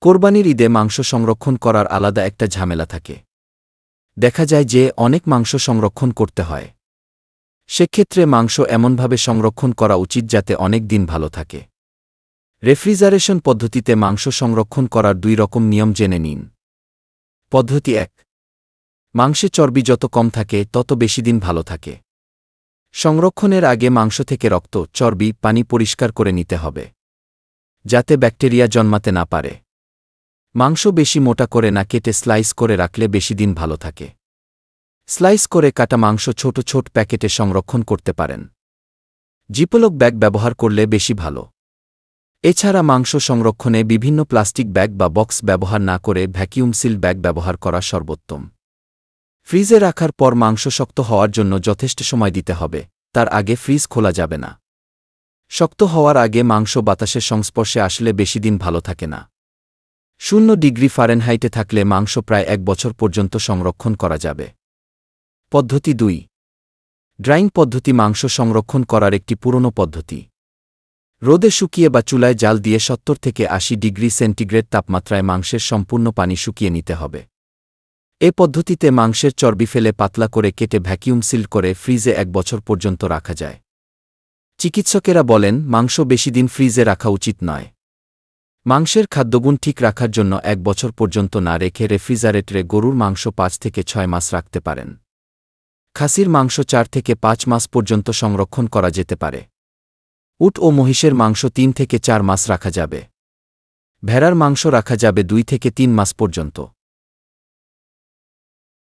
কোরবানির ঈদে মাংস সংরক্ষণ করার আলাদা একটা ঝামেলা থাকে। দেখা যায় যে, অনেক মাংস সংরক্ষণ করতে হয়। সেক্ষেত্রে মাংস এমনভাবে সংরক্ষণ করা উচিত যাতে অনেক দিন ভালো থাকে। রেফ্রিজারেশন পদ্ধতিতে মাংস সংরক্ষণ করার দুই রকম নিয়ম জেনে নিন। পদ্ধতি এক। মাংসে চর্বি যত কম থাকে, তত বেশি দিন ভালো থাকে। সংরক্ষণের আগে মাংস থেকে রক্ত, চর্বি, পানি পরিষ্কার করে নিতে হবে। যাতে ব্যাকটেরিয়া জন্মাতে না পারে। মাংস বেশি মোটা করে না কেটে স্লাইস করে রাখলে বেশি দিন ভালো থাকে। স্লাইস করে কাটা মাংস ছোট ছোট প্যাকেটে সংরক্ষণ করতে পারেন। জিপলক ব্যাগ ব্যবহার করলে বেশি ভালো। এছাড়া মাংস সংরক্ষণে বিভিন্ন প্লাস্টিক ব্যাগ বা বক্স ব্যবহার না করে ভ্যাকিউম সিল ব্যাগ ব্যবহার করা সর্বোত্তম। ফ্রিজে রাখার পর মাংস শক্ত হওয়ার জন্য যথেষ্ট সময় দিতে হবে, তার আগে ফ্রিজ খোলা যাবে না। শক্ত হওয়ার আগে মাংস বাতাসের সংস্পর্শে আসলে বেশি দিন ভালো থাকে না। শূন্য ডিগ্রি ফারেনহাইটে থাকলে মাংস প্রায় এক বছর পর্যন্ত সংরক্ষণ করা যাবে। পদ্ধতি দুই। ড্রাইং পদ্ধতি মাংস সংরক্ষণ করার একটি পুরনো পদ্ধতি। রোদে শুকিয়ে বা চুলায় জাল দিয়ে সত্তর থেকে আশি ডিগ্রি সেন্টিগ্রেড তাপমাত্রায় মাংসের সম্পূর্ণ পানি শুকিয়ে নিতে হবে। এ পদ্ধতিতে মাংসের চর্বি ফেলে পাতলা করে কেটে ভ্যাকিউম সিল করে ফ্রিজে এক বছর পর্যন্ত রাখা যায়। চিকিৎসকেরা বলেন, মাংস বেশি দিন ফ্রিজে রাখা উচিত নয়। মাংসের খাদ্যগুণ ঠিক রাখার জন্য এক বছর পর্যন্ত না রেখে রেফ্রিজারেটরে গরুর মাংস পাঁচ থেকে ছয় মাস রাখতে পারেন। খাসির মাংস চার থেকে পাঁচ মাস পর্যন্ত সংরক্ষণ করা যেতে পারে। উট ও মহিষের মাংস তিন থেকে চার মাস রাখা যাবে। ভেড়ার মাংস রাখা যাবে দুই থেকে তিন মাস পর্যন্ত।